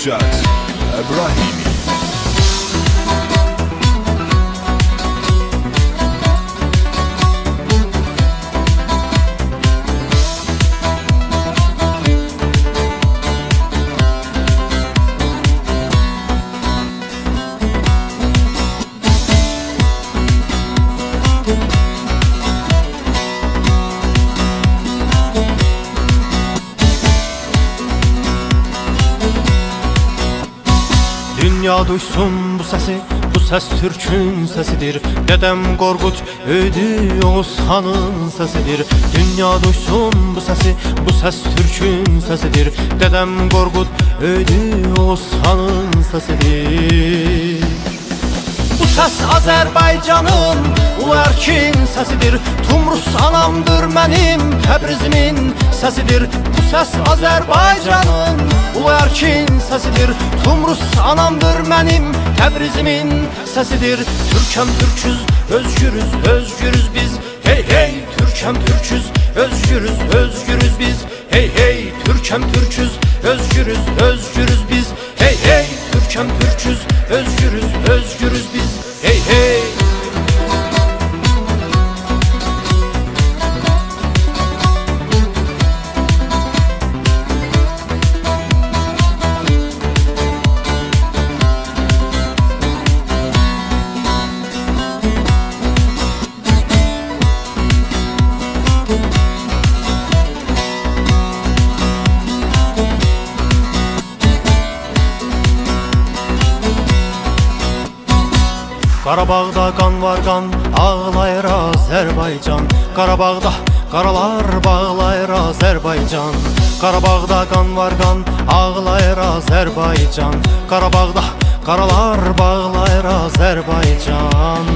Judge Abrahimi. Dünya duysun bu sesi. Bu ses Türk'ün sesidir. Dedem Korkut ödü Oğuz Han'ın sesidir. Dünya duysun bu sesi. Bu ses Türk'ün sesidir. Dedem Korkut ödü Oğuz Han'ın sesidir Bu ses Azerbaycan'ın Ulu erkin sesidir Tumrus anamdır benim Tebrizimin sesidir. Bu ses Azerbaycan'ın Ulu erkin sesidir Tumrus anamdır benim Tebrizimin sesidir. Türkem Türküz özgürüz özgürüz biz. Hey hey Türkem Türküz özgürüz özgürüz biz. Hey hey Türkem Türküz özgürüz özgürüz biz. Hey hey Türkem Türküz özgürüz özgürüz biz Hey hey Qarabağda qan var qan, ağlayır Azərbaycan Qarabağda qaralar bağlayır Azərbaycan Qarabağda qan var qan, ağlayır Azərbaycan Qarabağda qaralar bağlayır Azərbaycan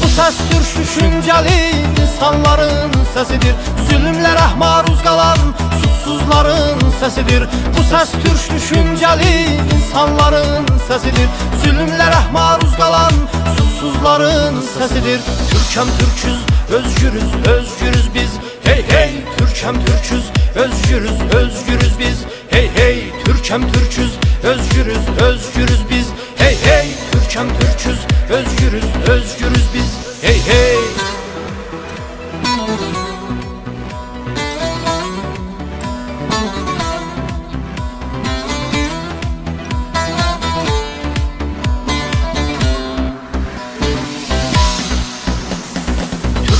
Bu səs türk düşüncəli insanların səsidir Zülmlərə maruz qalan susuzların səsidir Bu səs türk düşüncəli insanların səsidir Zülmlərə maruz qalan susuzların səsidir Türkəm türküz, özgürüz, özgürüz biz. Hey hey, Türkəm türküz, özgürüz, özgürüz biz. Hey hey, Türkəm türküz, özgürüz, özgürüz biz. Hey hey, Türkəm türküz, özgürüz, özgürüz biz. Hey hey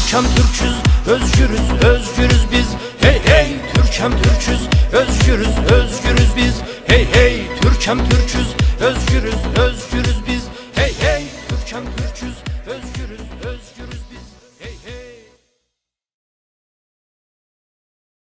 Türkem Türküz, özgürüz, özgürüz biz. Hey hey, Türkem Türküz, özgürüz, özgürüz biz. Hey hey, Türkem Türküz, özgürüz, özgürüz biz. Hey hey, Türkem Türküz, özgürüz, özgürüz